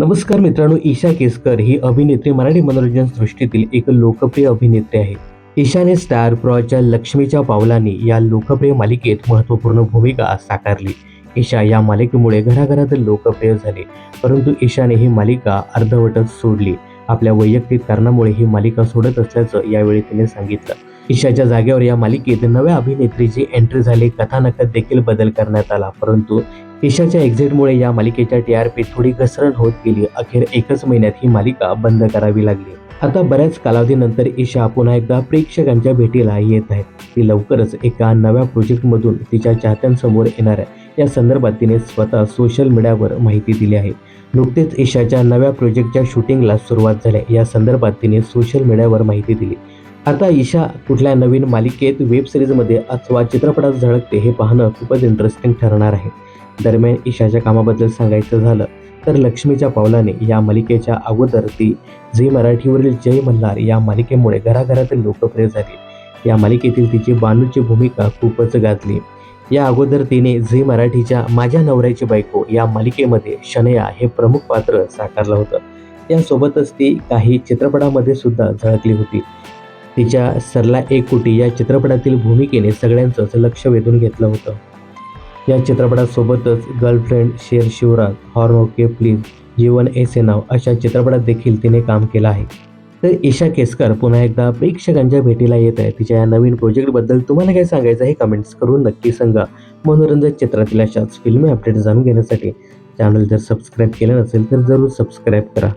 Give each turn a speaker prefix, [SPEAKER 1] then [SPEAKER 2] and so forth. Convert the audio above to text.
[SPEAKER 1] नमस्कार मित्रांनो ईशा केसकर ही अभिनेत्री मराठी मनोरंजन सृष्टीतील एक लोकप्रिय अभिनेत्री आहे. ईशाने स्टार प्रॉच्या लक्ष्मीच्या पावलांनी या लोकप्रिय मालिकेत महत्त्वपूर्ण भूमिका साकारली. ईशा या मालिकेमुळे घराघरात लोकप्रिय झाले परंतु ईशाने ही मालिका अर्धवटच सोडली. आपल्या वैयक्तिक कारणामुळे ही मालिका सोडत असल्याचं यावेळी तिने सांगितलं. ईशाच्या जागेवर या मालिकेत नव्या अभिनेत्रीची एंट्री झाली कथानकात देखील बदल करण्यात आला परंतु ईशाच्या एक्झिटमुळे या मालिकेच्या टी आर पी थोडी घसरण होत गेली. अखेर एकच महिन्यात ही मालिका बंद करावी लागली. आता बऱ्याच कालावधीनंतर ईशा पुन्हा एकदा प्रेक्षकांच्या भेटीला येत आहे ती लवकरच एका नव्या प्रोजेक्टमधून तिच्या चाहत्यांसमोर येणार आहे. या संदर्भात तिने स्वतः सोशल मीडियावर माहिती दिली आहे. नुकतेच ईशाच्या नव्या प्रोजेक्टच्या शूटिंगला सुरुवात झाली. या संदर्भात तिने सोशल मीडियावर माहिती दिली. आता ईशा कुठल्या नवीन मालिकेत वेब सिरीजमध्ये अथवा चित्रपटात झळकते हे पाहणं खूपच इंटरेस्टिंग ठरणार आहे. दरम्यान ईशाच्या कामाबद्दल सांगायचं झालं तर लक्ष्मीच्या पावलाने या मालिकेच्या अगोदर ती झी मराठीवरील जय मल्हार या मालिकेमुळे घराघरातील लोकप्रिय झाली. या मालिकेतील तिची बानूची भूमिका खूपच गाजली. या अगोदर तिने झी मराठीच्या माझ्या नवऱ्याची बायको या मालिकेमध्ये शनया हे प्रमुख पात्र साकारलं होतं. त्यासोबतच ती काही चित्रपटामध्ये सुद्धा झळकली होती. तिच्या सरला एक कोटी या चित्रपटातील भूमिकेने सगळ्यांचंच लक्ष वेधून घेतलं होतं. या चित्रपटासोबतच girlfriend Sher Shivraj horn okay please जीवन एसे नाव अशा चित्रपटात देखील तिने काम केलं आहे. तर ईशा केसकर पुन्हा एकदा प्रेक्षकांच्या भेटीला येत आहे तिच्या या नवीन प्रोजेक्टबद्दल तुम्हाला काय सांगायचं हे कमेंट्स करून नक्की सांगा. मनोरंजन चित्रातील अशाच फिल्मी अपडेट जाणून घेण्यासाठी चॅनल जर सबस्क्राईब केलं नसेल तर जरूर सबस्क्राईब करा.